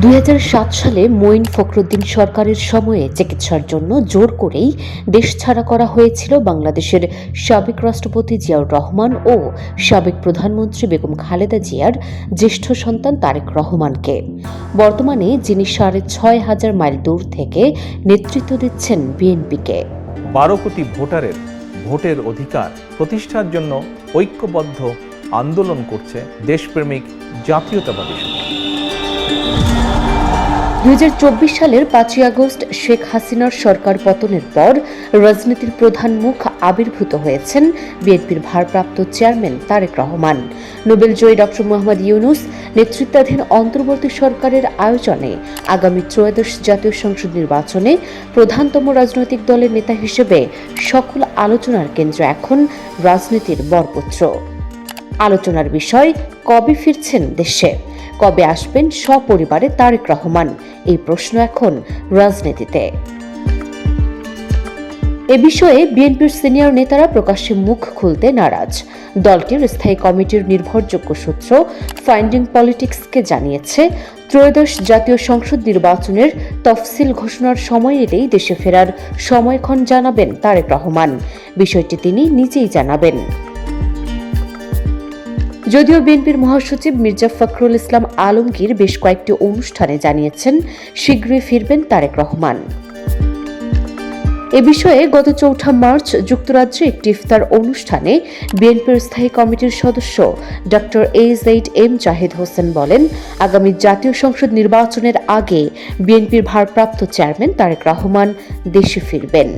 দুই হাজার সাত সালে মঈন ফখরুদ্দিন সরকারের সময়ে চিকিৎসার জন্য জোর করেই দেশ ছাড়া করা হয়েছিল বাংলাদেশের সাবেক রাষ্ট্রপতি জিয়াউর রহমান ও সাবেক প্রধানমন্ত্রী বেগম খালেদা জিয়ার জ্যেষ্ঠ সন্তান তারেক রহমানকে বর্তমানে যিনি সাড়ে ছয় হাজার মাইল দূর থেকে নেতৃত্ব দিচ্ছেন বিএনপিকে বারো কোটি ভোটারের ভোটের অধিকার প্রতিষ্ঠার জন্য ঐক্যবদ্ধ আন্দোলন করছে দেশপ্রেমিক জাতীয়তাবাদী। দুই হাজার চব্বিশ সালের পাঁচই আগস্ট শেখ হাসিনার সরকার পতনের পর রাজনীতির প্রধান মুখ আবির্ভূত হয়েছেন বিএনপির ভারপ্রাপ্ত চেয়ারম্যান তারেক রহমান। নোবেলজয়ী ডক্টর মোহাম্মদ ইউনুস নেতৃত্বাধীন অন্তর্বর্তী সরকারের আয়োজনে আগামী ত্রয়োদশ জাতীয় সংসদ নির্বাচনে প্রধানতম রাজনৈতিক দলের নেতা হিসেবে সকল আলোচনার কেন্দ্র এখন রাজনীতির বরপুত্র। আলোচনার বিষয়, কবে ফিরছেন দেশে? কবে আসবেন সপরিবারে তারেক রহমান? এই প্রশ্ন এখন রাজনীতিতে। এ বিষয়ে বিএনপির সিনিয়র নেতারা প্রকাশ্যে মুখ খুলতে নারাজ। দলটির স্থায়ী কমিটির নির্ভরযোগ্য সূত্র ফাইন্ডিং পলিটিক্সকে জানিয়েছে, ত্রয়োদশ জাতীয় সংসদ নির্বাচনের তফসিল ঘোষণার সময় এলেই দেশে ফেরার সময়ক্ষণ জানাবেন তারেক রহমান। বিষয়টি তিনি নিজেই জানাবেন। যদিও বিএনপির মহাসচিব মির্জা ফখরুল ইসলাম আলমগীর বেশ কয়েকটি অনুষ্ঠানে জানিয়েছেন, শীঘ্রই ফিরবেন তারেক রহমান। এ বিষয়ে গত চৌঠা মার্চ যুক্তরাজ্যে একটি ইফতার অনুষ্ঠানে বিএনপির স্থায়ী কমিটির সদস্য ডক্টর এইট এম জাহিদ হোসেন বলেন, আগামী জাতীয় সংসদ নির্বাচনের আগে বিএনপির ভারপ্রাপ্ত চেয়ারম্যান তারেক রহমান দেশে ফিরবেন।